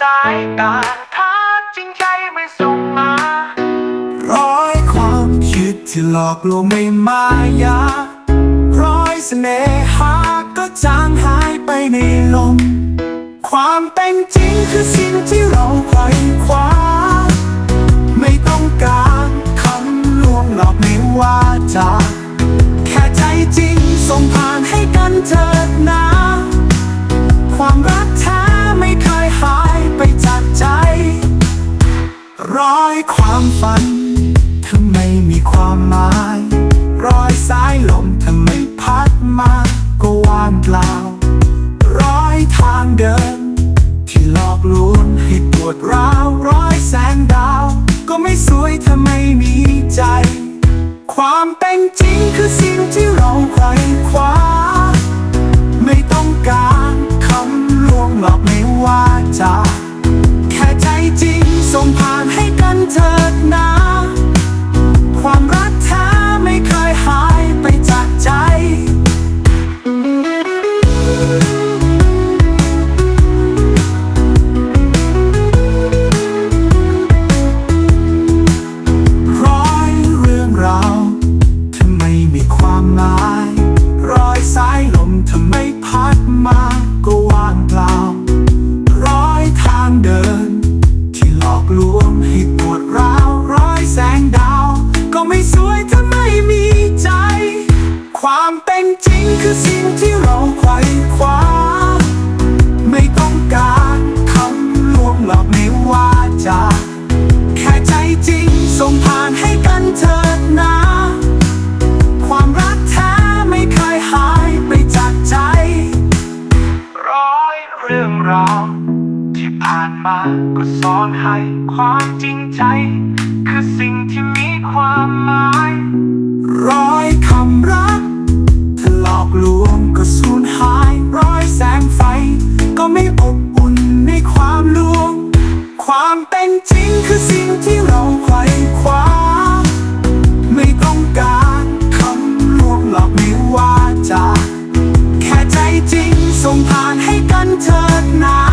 สายตาถ้าจริงใจไม่ส่งมา ร้อยความคิดที่หลอกลวงไม่มายา ร้อยเสน่หาก็จางหายไปในลม ความเป็นจริงคือสิ่งที่เราไขว่คว้า ไม่ต้องการคำลวงหลอกไม่ว่าจาแค่ใจจริงส่งผ่านให้กันเถิดนะ ความฝันถ้าไม่มีความหมาย รอยสายลมถ้าไม่พัดมาก็ว่างเปล่า ร้อยทางเดิน ที่หลอกลวงให้ปวดร้าวร้อยแสง เถิดนะ ความรักแท้ไม่เคยหายไปจากใจ ร้อยเรื่องราวถ้าไมมีความหมาย รอยสายลมถ้าไมพัดมาก็ว่างเปล่า ก็ไม่สวยถ้าไม่มีใจ ความเป็นจริงคือสิ่งที่เราไขว่คว้า ไม่ต้องการคำลวงหลอกไม่ว่าจาแค่ใจจริงส่งผ่านให้กันเถิดนะความรักแท้ไม่เคยหายไปจากใจ ร้อยเรื่องราวที่ผ่านมาก็สอนให้ความจริงใจ คือสิ่ง ความหมายร้อยคำรักถ้าหลอกลวงก็สูญหายร้อยแสงไฟ ก็ไม่อบอุ่นในความลวง ความเป็นจริงคือสิ่งที่เราไขว่คว้าไม่ต้องการคำลวงหลอกไม่ว่าจะ แค่ใจจริงส่งผ่านให้กันเถิดนา